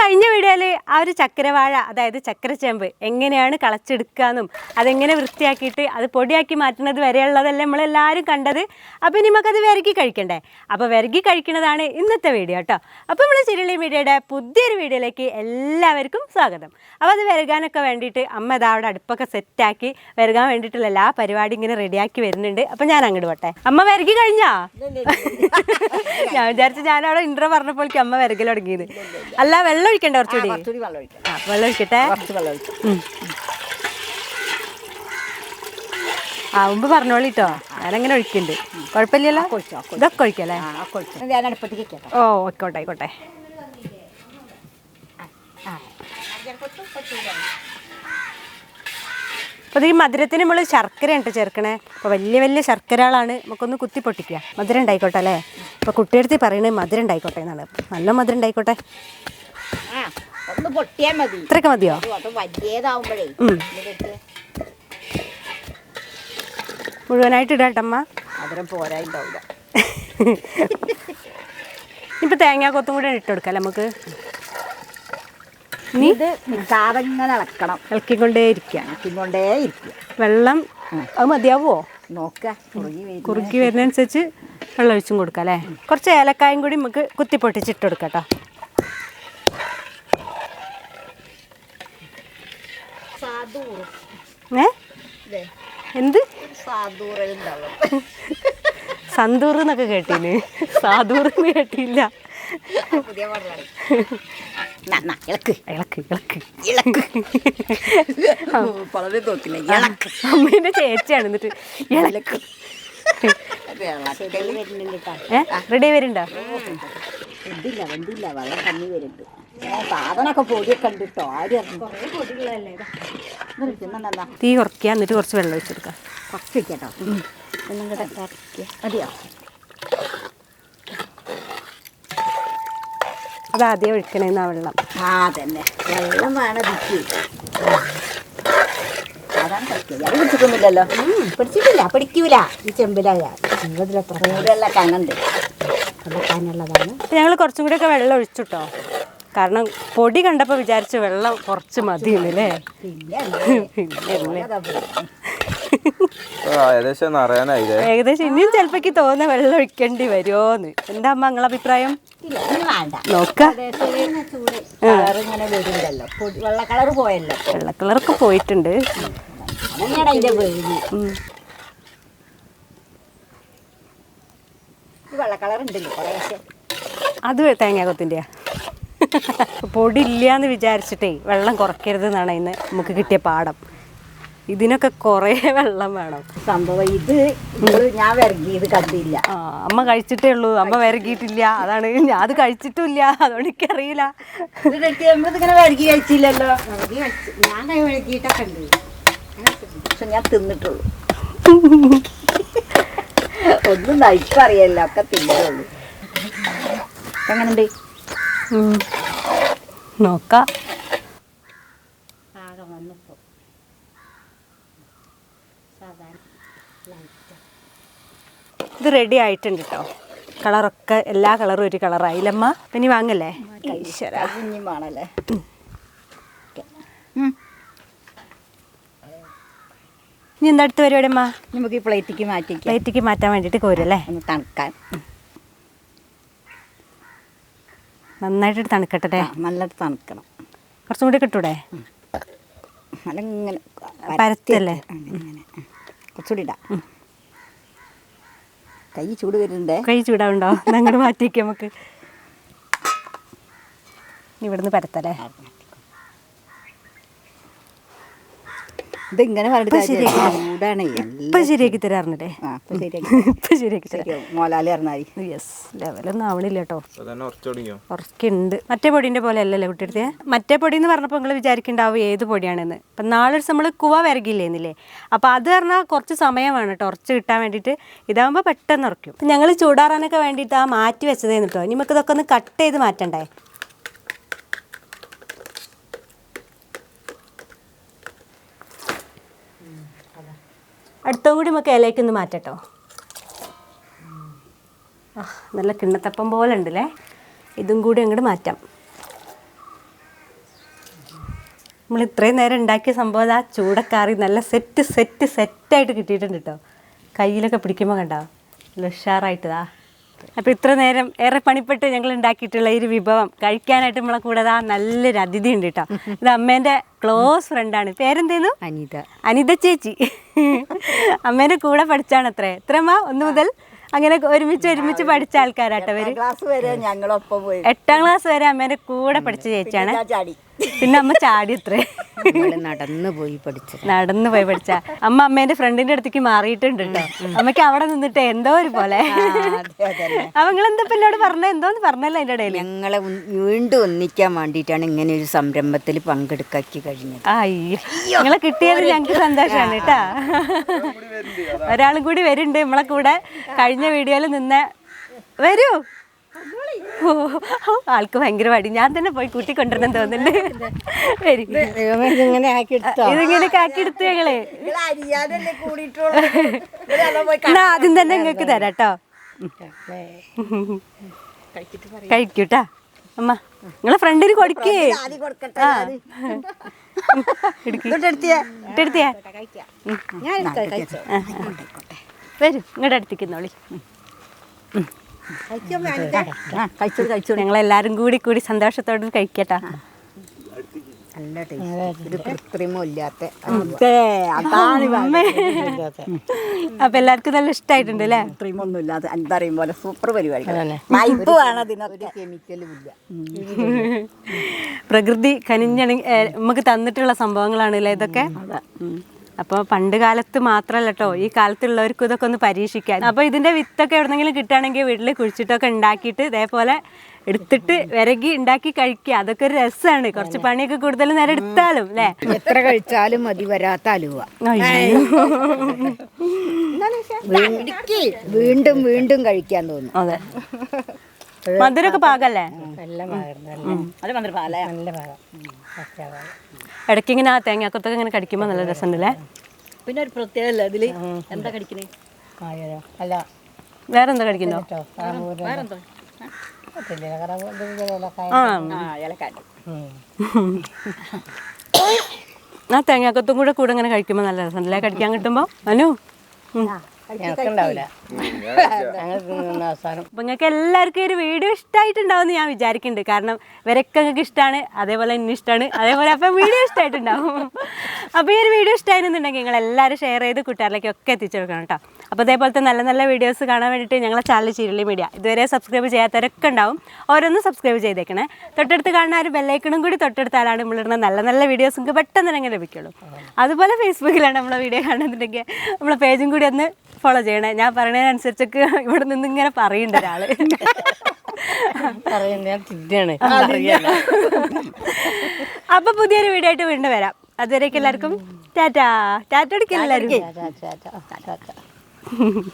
കഴിഞ്ഞ വീഡിയോയിൽ ആ ഒരു ചക്കരവാഴ അതായത് ചക്കരച്ചേമ്പ് എങ്ങനെയാണ് കളച്ചെടുക്കാന്നും അതെങ്ങനെ വൃത്തിയാക്കിയിട്ട് അത് പൊടിയാക്കി മാറ്റുന്നത് വരെയുള്ളതല്ലേ നമ്മളെല്ലാവരും കണ്ടത്. അപ്പോൾ ഇനി നമുക്കത് വിരകി കഴിക്കണ്ടേ? അപ്പോൾ വിരകി കഴിക്കുന്നതാണ് ഇന്നത്തെ വീഡിയോ കേട്ടോ. അപ്പോൾ നമ്മൾ ചിരളി മീഡിയയുടെ പുതിയൊരു വീഡിയോയിലേക്ക് എല്ലാവർക്കും സ്വാഗതം. അപ്പോൾ അത് വിരകാനൊക്കെ വേണ്ടിയിട്ട് അമ്മ ഇതാ അവിടെ അടുപ്പൊക്കെ സെറ്റാക്കി വിരകാൻ വേണ്ടിയിട്ടുള്ള എല്ലാ പരിപാടി ഇങ്ങനെ റെഡിയാക്കി വരുന്നുണ്ട്. അപ്പോൾ ഞാൻ അങ്ങോട്ട് പോട്ടെ. അമ്മ വിരകി കഴിഞ്ഞാ? ഞാൻ വിചാരിച്ചു ഞാൻ അവിടെ ഇൻട്രോ പറഞ്ഞപ്പോഴേക്കും അമ്മ വിരകൽ തുടങ്ങിയത്. അല്ല വെള്ളം ഒഴിക്കണ്ടേ കുറച്ചുകൂടി കുറച്ചുകൂടി വെള്ളം ഒഴിക്കാം ആ വെള്ളം ഒഴിക്കട്ടെ കുറച്ച് വെള്ളം ഒഴിക്കാം ഉം. ആ മുമ്പ് പറഞ്ഞോളിട്ടോ ഞാനങ്ങനെ ഒഴിക്കുന്നുണ്ട് കുഴപ്പമില്ലല്ലോ? ഇതൊക്കെ ഒഴിക്കല്ലേ? ഞാൻ അടുപ്പത്തേക്ക് ഓ ആയിക്കോട്ടെ ആയിക്കോട്ടെ. അപ്പോൾ ഈ മധുരത്തിന് നമ്മൾ ശർക്കര ഉണ്ട് ചേർക്കണേ. അപ്പോൾ വലിയ വലിയ ശർക്കരകളാണ്. നമുക്കൊന്ന് കുത്തി പൊട്ടിക്കുക. മധുരം ഉണ്ടായിക്കോട്ടെ അല്ലേ? അപ്പൊ കുട്ടിയെടുത്ത് പറയണേ മധുരം ഉണ്ടായിക്കോട്ടെ എന്നാണ്. നല്ല മധുരം ഉണ്ടായിക്കോട്ടെ. ഒന്ന് പൊട്ടിയാൽ മതി. ഇത്രയൊക്കെ മതിയോ? അത് വലിയതാവുമ്പോഴേ. മുഴുവനായിട്ട് ഇടാട്ടമ്മ ഇപ്പൊ പോരായിണ്ടാവില്ല ഇപ്പം തേങ്ങാ കൊത്തും കൂടെ ഇട്ട് കൊടുക്കാം നമുക്ക്? നീ ഇത് നിൽക്കാതെങ്ങനെ ഇളക്കണം ഇളക്കിക്കൊണ്ടേ ഇരിക്കുക ഇളക്കിക്കൊണ്ടേ ഇരിക്കുക വെള്ളം അത് മതിയാവുമോ നോക്കുക കുറുക്കി വരുന്നതനുസരിച്ച് വെള്ളം ഒഴിച്ചും കൊടുക്കാം അല്ലേ? കുറച്ച് ഏലക്കായും കൂടി നമുക്ക് കുത്തി പൊട്ടിച്ചിട്ട് കൊടുക്കാം കേട്ടോ. ഏ? എന്ത്? സന്തൂർ എന്നൊക്കെ കേട്ടീന്. സാധൂർ എന്ന് കേട്ടില്ല. അമ്മേന്റെ ചേച്ചിയാണ് എന്നിട്ട് ഇളക്ക്. റെഡി വരുന്നുണ്ടോ? വെന്തില്ല വെന്തില്ല വെള്ളം കമ്മി വരുന്നുണ്ട് സാധനമൊക്കെ പൊടിയൊക്കെ ഉണ്ട് കേട്ടോ ആരും തീ കുറയ്ക്കുക എന്നിട്ട് കുറച്ച് വെള്ളം ഒഴിച്ചെടുക്കാം കുറച്ച് വെക്കാട്ടോ. ഒന്നും കൂടെ മതിയോ അത് ആദ്യം ഒഴിക്കണേന്നാ വെള്ളം. ആ തന്നെ വെള്ളം വേണം അതാണ് അത് പിടിച്ചിട്ടൊന്നുമില്ലല്ലോ. പിടിച്ചിട്ടില്ല. പിടിക്കൂല. ഈ ചെമ്പിലായ ജീവിതത്തിൽ എത്ര കണ്ണുണ്ട് കൊടുക്കാനുള്ളതാണ് അപ്പം ഞങ്ങൾ കുറച്ചും കൂടിയൊക്കെ വെള്ളം ഒഴിച്ചിട്ടോ. കാരണം പൊടി കണ്ടപ്പോൾ വിചാരിച്ചു വെള്ളം കുറച്ച് മതി എന്നല്ലേ ഏകദേശം ഏകദേശം ഇനിയും ചിലപ്പോ തോന്നുന്ന വെള്ളം ഒഴിക്കേണ്ടി വരുമോന്ന് എന്താ അമ്മ നിങ്ങളെ അഭിപ്രായം? ഇല്ല പോയല്ലോ. വെള്ളക്കളറൊക്കെ നോക്കാം കളർ ഇങ്ങനെ വരുന്നുണ്ടല്ലോ പൊടി വെള്ള കളർ പോയല്ലോ വെള്ള കളറൊക്കെ പോയിട്ടുണ്ട് അങ്ങനെയാണ് അതിന്റെ വേവി ഉം. ഈ വെള്ള കളർ ഉണ്ടല്ലോ കുറേശ്ശെ അത് തേങ്ങാകൊത്തിന്റെയാ പൊടി ഇല്ലാന്ന് വിചാരിച്ചിട്ടേ വെള്ളം കുറയ്ക്കരുത് എന്നാണ് ഇന്ന് നമുക്ക് കിട്ടിയ പാഠം. ഇതിനൊക്കെ കുറേ വെള്ളം വേണം. സംഭവം ഇത് ഞാൻ വിറകി ഇത് കണ്ടില്ല. ആ അമ്മ കഴിച്ചിട്ടേ ഉള്ളൂ. അമ്മ വിരകിയിട്ടില്ല. അതാണ് ഞാൻ അത് കഴിച്ചിട്ടില്ല അതുകൊണ്ട് എനിക്കറിയില്ല. നമ്മളിതിങ്ങനെ വിറകി കഴിച്ചില്ലല്ലോ. ഞാൻ വിറകിയിട്ടൊക്കെ ഉണ്ട്. പക്ഷെ ഞാൻ തിന്നിട്ടുള്ളൂ. ഒന്നും നയിക്കറിയല്ല ഒക്കെ തിന്നുള്ളൂ. എങ്ങനെയുണ്ട് ഉം. നോക്കാം. ആകെ വന്നപ്പോ. സാധാരണ ഇത് റെഡി ആയിട്ടുണ്ട് കേട്ടോ കളറൊക്കെ എല്ലാ കളറും ഒരു കളറായില്ലമ്മ പിന്നെ വാങ്ങല്ലേ? ഈശ്വര. കുഞ്ഞുമാണല്ലേ ഇനി എന്താ അടുത്ത പരിപാടി അമ്മ? നമുക്ക് ഈ പ്ലേറ്റിക്ക് മാറ്റി പ്ലേറ്റിക്ക് മാറ്റാൻ വേണ്ടിയിട്ട് കോരല്ലേ ഒന്ന് തണുക്കാൻ. നന്നായിട്ട് തണുക്കട്ടെ നല്ലത് നല്ല തണുക്കണം. കുറച്ചും കൂടി കിട്ടൂടെ? ഇങ്ങനെ. പരത്തല്ലേ? കുറച്ചുകൂടി ഇടാം. കൈ ചൂട് വരുന്നുണ്ടേ? കൈ ചൂടാവുണ്ടോ? അങ്ങോട്ട് മാറ്റിയേക്ക് നമുക്ക്. ഇവിടുന്ന് പരത്തല്ലേ ഇതിങ്ങനെ ശരിയാക്കി കാര്യമില്ല. ചൂടാണ്. ഇപ്പൊ ശരിയാക്കി തരാറുണ്ടല്ലേ? ആ ഇപ്പൊ ശരിയാക്കി ഇപ്പൊ ശരിയാക്കി തരാം. ശരിയാവും. മോലാലി അറിഞ്ഞാൽ യെസ് ലെവലൊന്നും ആവണില്ല കേട്ടോ അപ്പൊ മറ്റേ പൊടിന്റെ പോലെ അല്ലല്ലേ കുട്ടിയെടുത്ത്? മറ്റേ പൊടി എന്ന് പറഞ്ഞപ്പോൾ നിങ്ങൾ വിചാരിക്കുന്നുണ്ടാവും ഏത് പൊടിയാണെന്ന്. അപ്പം നാളെ ദിവസം നമ്മൾ കുവ വരകില്ലേന്നില്ലേ? അപ്പോൾ അത് പറഞ്ഞാൽ കുറച്ച് സമയമാണ് വേണം കേട്ടോ ഉറച്ച് കിട്ടാൻ വേണ്ടിയിട്ട്. ഇതാകുമ്പോൾ പെട്ടെന്ന് ഉറക്കും അപ്പം ഞങ്ങൾ ചൂടാറാനൊക്കെ വേണ്ടിയിട്ട് ആ മാറ്റി വെച്ചതേന്ന് കേട്ടോ ഇനി നമുക്ക് ഇതൊക്കെ ഒന്ന് കട്ട് ചെയ്ത് മാറ്റണ്ടേ? മൊത്തം കൂടി നമുക്ക് ഇലയ്ക്കൊന്ന് മാറ്റട്ടോ നല്ല കിണ്ണത്തപ്പം പോലെ ഉണ്ടല്ലേ ഇതും കൂടി അങ്ങോട്ട് മാറ്റാം. നമ്മൾ ഇത്രയും നേരം ഉണ്ടാക്കിയ സംഭവം ആ ചൂടക്കാറി നല്ല സെറ്റ് സെറ്റ് സെറ്റായിട്ട് കിട്ടിയിട്ടുണ്ട് കേട്ടോ കയ്യിലൊക്കെ പിടിക്കുമ്പോൾ കണ്ടോ? ഉഷാറായിട്ടതാ അപ്പോൾ ഇത്ര നേരം ഏറെ പണിപ്പെട്ട് ഞങ്ങൾ ഉണ്ടാക്കിയിട്ടുള്ള ഈ ഒരു വിഭവം കഴിക്കാനായിട്ട് നമ്മളെ കൂടെ ആ നല്ലൊരു അതിഥി ഉണ്ട് കേട്ടോ ഇത് അമ്മേന്റെ ക്ലോസ് ഫ്രണ്ടാണ് പേരെന്തേന്നു? അനിത. അനിത ചേച്ചി. അമ്മേന്റെ കൂടെ പഠിച്ചാണ് അത്രേ. എത്രമാ ഒന്ന് മുതൽ അങ്ങനെ ഒരുമിച്ച് ഒരുമിച്ച് പഠിച്ച ആൾക്കാരാട്ടോ അവർ ക്ലാസ് വരെ ഞങ്ങളൊപ്പം പോയി. എട്ടാം ക്ലാസ് വരെ അമ്മേന്റെ കൂടെ പഠിച്ച ചേച്ചിയാണ്. പിന്നെ അമ്മ ചാടി അത്രേ നടന്നു പോയി പഠിച്ച നടന്നു പോയി പഠിച്ച. അമ്മ അമ്മേന്റെ ഫ്രണ്ടിന്റെ അടുത്തേക്ക് മാറിയിട്ടുണ്ട് കേട്ടോ അമ്മയ്ക്ക് അവിടെ നിന്നിട്ട് എന്തോ ഒരു പോലെ. അപ്പൊ നിങ്ങൾ എന്താ എന്നോട് പറഞ്ഞ? എന്തോന്ന് പറഞ്ഞല്ലോ അതിന്റെ ഇടയിൽ ഞങ്ങളെ വീണ്ടും ഒന്നിക്കാൻ വേണ്ടിട്ടാണ് ഇങ്ങനെ ഒരു സംരംഭത്തിൽ പങ്കെടുക്കാക്കി കഴിഞ്ഞത്. ഞങ്ങളെ നിങ്ങളെ കിട്ടിയത് ഞങ്ങൾക്ക് സന്തോഷമാണ് കേട്ടാ ഒരാളും കൂടി വരുന്നുണ്ട് നമ്മളെ കൂടെ കഴിഞ്ഞ വീഡിയോയിൽ നിന്ന. വരൂ. ഓ, ആൾക്ക് ഭയങ്കര മടി. ഞാൻ തന്നെ പോയി കൂട്ടിക്കൊണ്ടിരുന്നെന്ന് തോന്നുന്നുണ്ട്. വരി. ഇതിങ്ങനെ ആക്കി ഞങ്ങൾ. എന്നാ ആദ്യം തന്നെ നിങ്ങൾക്ക് തരാം കേട്ടോ. കഴിക്കൂട്ടാ. അമ്മ നിങ്ങളെ ഫ്രണ്ടിന് കൊടുക്കേ. ആ. ഇട്ടെടുത്തിയാ? വരൂ ഇങ്ങോട്ട് അടുത്തേക്കുന്നോളി കഴിച്ചു കഴിച്ചു ഞങ്ങളെല്ലാരും കൂടി കൂടി സന്തോഷത്തോടെ കഴിക്കട്ടാ. നല്ല ടേസ്റ്റ് ഒരു കൃത്രിമം ഇല്ലാത്ത അമ്മേ. അപ്പൊ എല്ലാവർക്കും നല്ല ഇഷ്ടായിട്ടുണ്ട് അല്ലേ? കൃത്രിമൊന്നും ഇല്ലാതെ എന്താ പോലെ സൂപ്പർ പരിപാടി മൈപ്പ് വേണം അതിനൊരു കെമിക്കലും ഇല്ല. പ്രകൃതി കനിഞ്ഞണി നമുക്ക് തന്നിട്ടുള്ള സംഭവങ്ങളാണ് സംഭവങ്ങളാണല്ലേ ഇതൊക്കെ? അപ്പോൾ പണ്ട് കാലത്ത് മാത്രമല്ല കേട്ടോ ഈ കാലത്തുള്ളവർക്കും ഇതൊക്കെ ഒന്ന് പരീക്ഷിക്കാൻ. അപ്പോൾ ഇതിന്റെ വിത്തൊക്കെ എവിടെന്നെങ്കിലും കിട്ടുകയാണെങ്കിൽ വീട്ടിൽ കുഴിച്ചിട്ടൊക്കെ ഉണ്ടാക്കിയിട്ട് ഇതേപോലെ എടുത്തിട്ട് വിരകി ഉണ്ടാക്കി കഴിക്കുക. അതൊക്കെ ഒരു രസമാണ് കുറച്ച് പണിയൊക്കെ കൂടുതൽ നേരം എടുത്താലും അല്ലേ എത്ര കഴിച്ചാലും മതി വരാത്ത അലുവ. വീണ്ടും വീണ്ടും കഴിക്കാൻ തോന്നും. അതെ. മധുരമൊക്കെ പാകല്ലേ? അത് നല്ല പാല ഇടയ്ക്ക് ഇങ്ങനെ ആ തേങ്ങാക്കൊത്തൊക്കെ ഇങ്ങനെ കടിക്കുമ്പോൾ നല്ല രസമുണ്ടല്ലേ? പിന്നെ ഒരു പ്രത്യേകമല്ല ഇതിൽ എന്താ കടിക്കണേ? അല്ല. വേറെ എന്താ കടിക്കുന്നോ വേറെന്തോ ആ. തേങ്ങാക്കത്തും ഇലക്കാറ്റ് ആ തേങ്ങാക്കൊത്തും കൂടെ കൂടെ ഇങ്ങനെ കഴിക്കുമ്പോൾ നല്ല രസമുണ്ടല്ലേ? കടിക്കാൻ കിട്ടുമ്പോൾ അനു? അപ്പൊ നിങ്ങൾക്ക് എല്ലാവർക്കും ഈ ഒരു വീഡിയോ ഇഷ്ടമായിട്ടുണ്ടാവും ഞാൻ വിചാരിക്കുന്നുണ്ട്. കാരണം ഇവരൊക്കെ നിങ്ങൾക്ക് ഇഷ്ടമാണ് അതേപോലെ എന്നെ ഇഷ്ടമാണ് അതേപോലെ അപ്പം വീഡിയോ ഇഷ്ടമായിട്ടുണ്ടാവും അപ്പോൾ ഈ ഒരു വീഡിയോ ഇഷ്ടമായിരുന്നുണ്ടെങ്കിൽ നിങ്ങൾ എല്ലാവരും ഷെയർ ചെയ്ത് കൂട്ടുകാരിലേക്കൊക്കെ എത്തിച്ചു കൊടുക്കണം കേട്ടോ. അപ്പോൾ അതേപോലത്തെ നല്ല നല്ല വീഡിയോസ് കാണാൻ വേണ്ടിയിട്ട് ഞങ്ങളെ ചാനൽ ചിരളി മീഡിയ ഇതുവരെ സബ്സ്ക്രൈബ് ചെയ്യാത്തവരൊക്കെ ഉണ്ടാവും. ഓരോന്നും സബ്സ്ക്രൈബ് ചെയ്തേക്കണേ. തൊട്ടടുത്ത് കാണുന്ന ഒരു ബെല്ലൈക്കണും കൂടി തൊട്ടടുത്താലാണ് നമ്മളിടുന്ന നല്ല നല്ല വീഡിയോസ് നിങ്ങൾക്ക് പെട്ടെന്ന് തന്നെ ലഭിക്കുള്ളൂ. അതുപോലെ ഫേസ്ബുക്കിലാണ് നമ്മളെ വീഡിയോ കാണുന്നുണ്ടെങ്കിൽ നമ്മളെ പേജും കൂടി ഒന്ന് ഫോളോ ചെയ്യണേ. ഞാൻ പറയണതിനനുസരിച്ചൊക്കെ ഇവിടെ നിന്ന് ഇങ്ങനെ പറയണ്ട ഒരാൾ. അപ്പൊ പുതിയൊരു വീഡിയോ ആയിട്ട് വീണ്ടും വരാം. അതുവരേക്കും എല്ലാവർക്കും. ടാറ്റാ. ടാറ്റ അടിക്കും എല്ലാവരും.